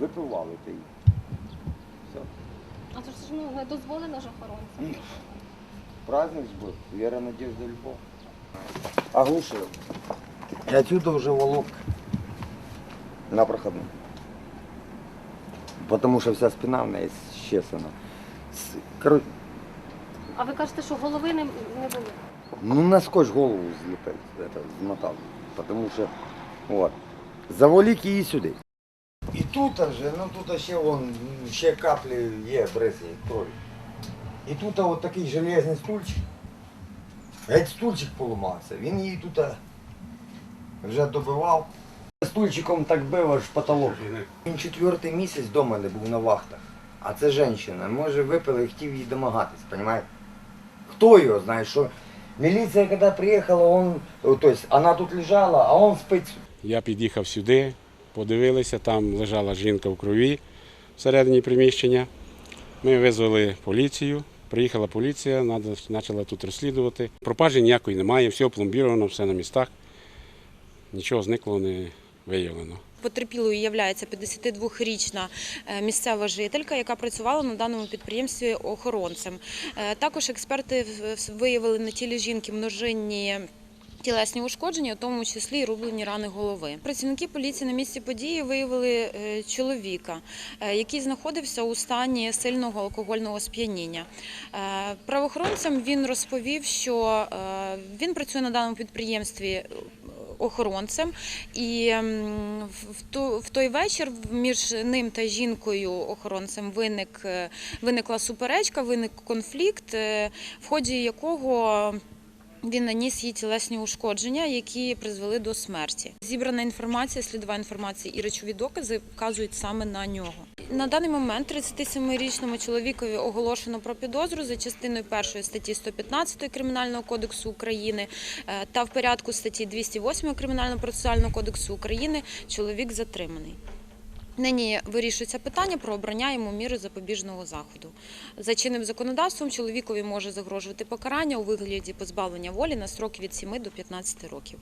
валите їх. Все. А це ж ну, не дозволено ж охоронцям. Праздник ж был. Вера, надежда, любовь. Оглушил. И отсюда уже волок на проходную. Потому что вся спина у меня исчесана. С- А ви кажете, що голови не, не було? ну на скотч голову злепил, это, змотал. Потому что, вот, заволік її сюди. Тут же, ну тут ще вон, ще каплі є бризги крові. І тут от такий железний стульчик. Геть стульчик поламався. Він її тут вже добивав. Стульчиком так бив аж в потолок. Він четвертий місяць вдома не був на вахтах. А це жінка. Може випили і хотів їй домагатись, розумієте? Хто його знає, що міліція, коли приїхала, он, тобто, вона тут лежала, а він спить. Я під'їхав сюди, подивилися, там лежала жінка в крові всередині приміщення. Ми визвали поліцію, приїхала поліція, почала тут розслідувати. Пропажі ніякої немає, все опломбіровано, все на містах. Нічого зникло не виявлено. Потерпілою є 52-річна е, місцева жителька, яка працювала на даному підприємстві охоронцем. Е, Також експерти виявили на тілі жінки множинні. Тілесні ушкодження, у тому числі й рублені рани голови. Працівники поліції на місці події виявили е, чоловіка, е, який знаходився у стані сильного алкогольного сп'яніння. Е, Правоохоронцям він розповів, що він працює на даному підприємстві охоронцем, і в- той вечір між ним та жінкою охоронцем виник, виникла суперечка, виник конфлікт, в ході якого він наніс їй тілесні ушкодження, які призвели до смерті. Зібрана інформація, слідова інформація і речові докази вказують саме на нього. На даний момент 37-річному чоловікові оголошено про підозру за частиною першої статті 115 Кримінального кодексу України е, та в порядку статті 208 Кримінального процесуального кодексу України чоловік затриманий. Нині вирішується питання про обрання йому міри запобіжного заходу. За чинним законодавством чоловікові може загрожувати покарання у вигляді позбавлення волі на строк від 7 до 15 років.